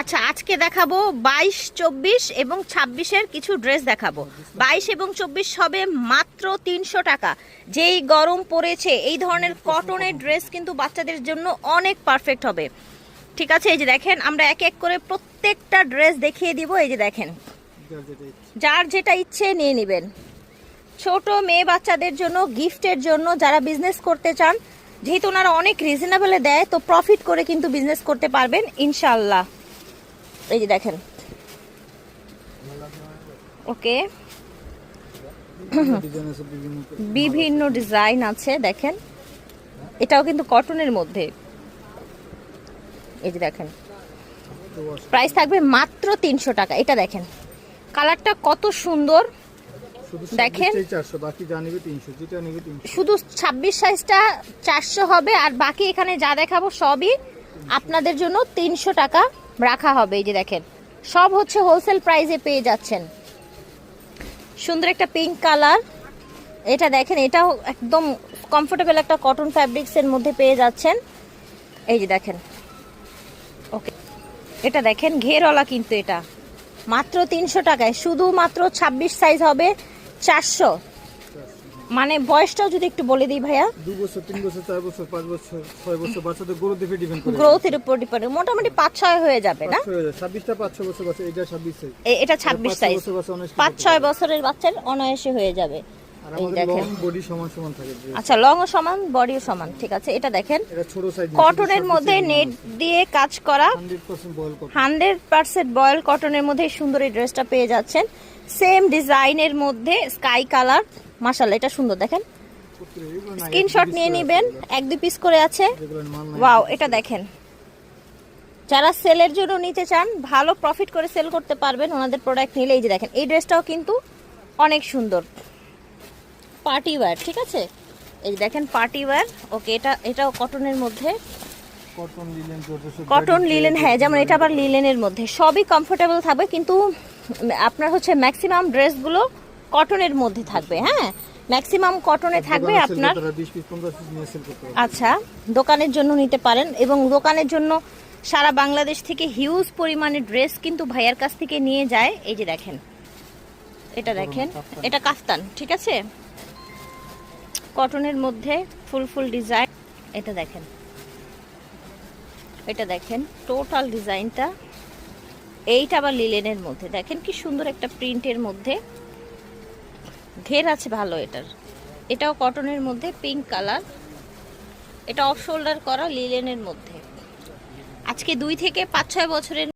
আচ্ছা আজকে দেখাবো বাইশ, চব্বিশ এবং ছাব্বিশের কিছু ড্রেস দেখাবো। বাইশ এবং চব্বিশ হবে মাত্র তিনশো টাকা। যেই গরম পড়েছে, এই ধরনের কটনের ড্রেস কিন্তু বাচ্চাদের জন্য অনেক পারফেক্ট হবে। ঠিক আছে, এই যে দেখেন, আমরা এক এক করে প্রত্যেকটা ড্রেস দেখিয়ে দিব, এই যে দেখেন। যার যেটা ইচ্ছে নিয়ে নেবেন। ছোট মেয়ে বাচ্চাদের জন্য, গিফটের জন্য যারা বিজনেস করতে চান, যেহেতু ওনারা অনেক রিজনেবলে দেয়, তো প্রফিট করে কিন্তু বিজনেস করতে পারবেন ইনশাল্লাহ এই যে দেখেন। ওকে। বিভিন্ন ডিজাইন আছে দেখেন। এটাও কিন্তু কটনের মধ্যে। এই যে দেখেন। প্রাইস থাকবে মাত্র তিনশো টাকা। এটা দেখেন। কালারটা কত সুন্দর। দেখেন। শুধু ছাব্বিশ সাইজটা চারশো হবে আর বাকি এখানে যা দেখাবো সবই আপনাদের জন্য তিনশো টাকা। রাখা হবে, এই যে দেখেন। সব হচ্ছে হোলসেল প্রাইসে পেয়ে যাচ্ছেন। সুন্দর একটা পিঙ্ক কালার এটা দেখেন, এটাও একদম কমফোর্টেবল একটা কটন ফ্যাব্রিক্সের মধ্যে পেয়ে যাচ্ছেন। এই যে দেখেন। ওকে এটা দেখেন, ঘেরওয়ালা কিন্তু এটা। মাত্র তিনশো টাকায়, শুধুমাত্র ছাব্বিশ সাইজ হবে চারশো। মানে বয়সটাও যদি একটু বলে দিই ভাইয়া। দু বছর তিন বছর চার বছর পাঁচ বছর ছয় বছর বাচ্চাদের গ্রোথ দেখে ডিপেন্ড করে। গ্রোথের উপর ডিপেন্ড মোটামুটি পাঁচ ছয় হয়ে যাবে না? ছাব্বিশটা পাঁচ ছয় বছর বাচ্চা এটা ছাব্বিশ সাইজ এটা ছাব্বিশ সাইজ পাঁচ ছয় বছরের বাচ্চার অনায়াসে হয়ে যাবে। এই আমাদের দেখেন। লং বডি সমান সমান থাকে আচ্ছা লং ও সমান বডিও সমান ঠিক আছে? এটা দেখেন। কটনের মধ্যে নেট দিয়ে কাজ করা। হান্ড্রেড পার্সেন্ট বয়েল কটনের মধ্যে সুন্দর এই ড্রেসটা পেয়ে যাচ্ছেন। সেম ডিজাইনের মধ্যে স্কাই কালার মাসাল্লাহ এটা সুন্দর দেখেন। স্ক্রিনশট নিয়ে নেবেন। এক দুই পিস করে আছে। ওয়াও এটা দেখেন। যারা সেলের জন্য নিতে চান ভালো প্রফিট করে সেল করতে পারবেন। ওনাদের প্রোডাক্ট নিলে এই যে দেখেন এই ড্রেসটাও কিন্তু অনেক সুন্দর। পার্টি ওয়্যার ঠিক আছে? এই দেখেন পার্টি ওয়্যার ওকে এটা এটাও কটনের মধ্যে। কটন লিলেন হ্যাঁ যেমন এটা আবার লিলেনের মধ্যে। সবই কমফোর্টেবল থাকবে কিন্তু আপনার হচ্ছে ম্যাক্সিমাম ড্রেসগুলো কটনের মধ্যে থাকবে হ্যাঁ? ম্যাক্সিমাম কটনে থাকবে আপনার আচ্ছা দোকানের জন্য নিতে পারেন এবং দোকানের জন্য সারা বাংলাদেশ থেকে হিউজ পরিমাণে ড্রেস কিন্তু ভাইয়ার কাছ থেকে নিয়ে যায়। এই যে দেখেন এটা দেখেন এটা কাফতান ঠিক আছে? কটনের মধ্যে ফুল ফুল ডিজাইন। এটা দেখেন। এটা দেখেন, টোটাল ডিজাইনটা। এইটা আবার লিলেনের মধ্যে। দেখেন কি সুন্দর একটা প্রিন্টের মধ্যে। ঘের আছে ভালো এটার। এটাও কটনের মধ্যে, পিঙ্ক কালার। এটা অফ শোল্ডার করা লিলেনের মধ্যে। আজকে দুই থেকে পাঁচ ছয় বছরের